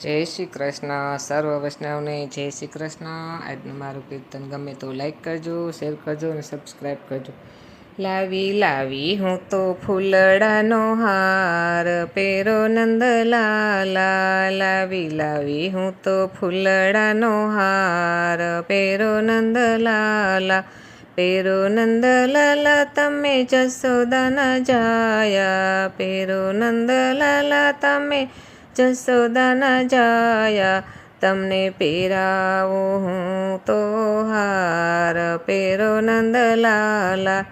જય શ્રી કૃષ્ણ. સર્વ વૈષ્ણવને જય શ્રી કૃષ્ણ. આજનું મારું કીર્તન ગમે તો લાઈક કરજો શેર કરજો અને સબસ્ક્રાઈબ કરજો. લાવી લાવી હું તો ફૂલડાનો હાર, પેરો નંદલાલા. લાવી લાવી હું તો ફૂલડાનો હાર, પેરો નંદલાલા. પેરો નંદલાલા, તમે જસોદાના જાયા. પેરો નંદલાલા, તમે જસોદાના જાયા તમને પહેરાવો હું તો હાર પેરો નંદલાલા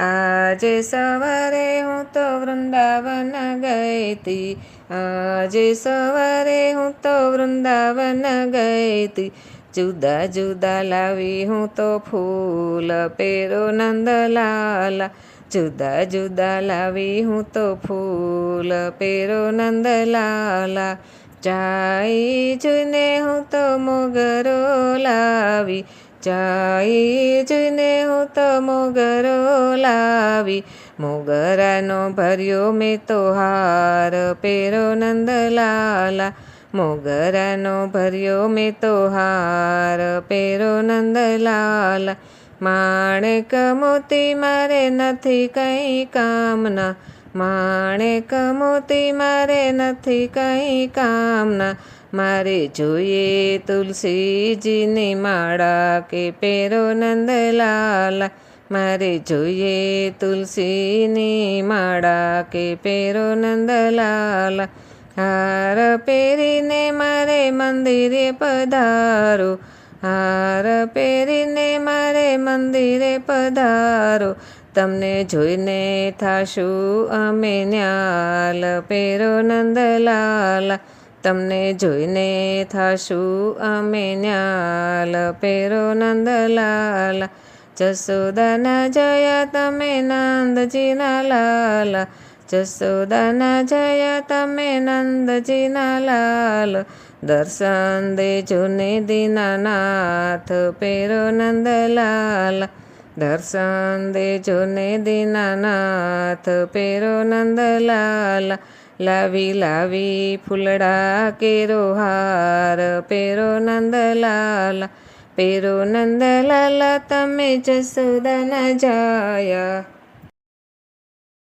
આજે સવારે હું તો વૃંદાવન ગઈ હતી આજે સવારે હું તો વૃંદાવન ગઈ હતી જુદા જુદા લાવી હું તો ફૂલ પેરો નંદલાલા. જુદા જુદા લાવી હું તો ફૂલ પેરો નંદલાલા. ચાઈ જોઈને હું તો મોગરો લાવી. ચાઈ જોઈને હું તો મોગરો લાવી. મોગરાનો ભર્યો મેં તો હાર પેરો નંદલાલા. મોગરાનો ભર્યો મેં તો હાર, પેરો નંદલાલ. માણેક મોતી મારે નથી કંઈ કામના. માણેક મોતી મારે નથી કંઈ કામના. મારે જોઈએ તુલસીજીની માળા કે પેરો નંદલાલ. મારે જોઈએ તુલસીની માળા કે પેરો નંદલાલા. હાર પહેરીને મારે મંદિરે પધારો હાર પહેરીને મારે મંદિરે પધારો તમને જોઈને થાશું અમે ન્યાલ પેરો નંદલાલ તમને જોઈને થાશું અમે ન્યાલ પેરો નંદલાલ જસોદાના જયા તમે નંદજીના લાલા જસોદાના જય તમે નંદજીના લાલ દર્શન દે જુને દીનાનાથ પેરો નંદલાલ દર્શન દે જુને દીનાનાથ પેરો નંદલાલ લાવી લાવી ફૂલડા કેરો હાર પેરો નંદલાલ પેરો નંદલાલ તમે જસોદાના જાયા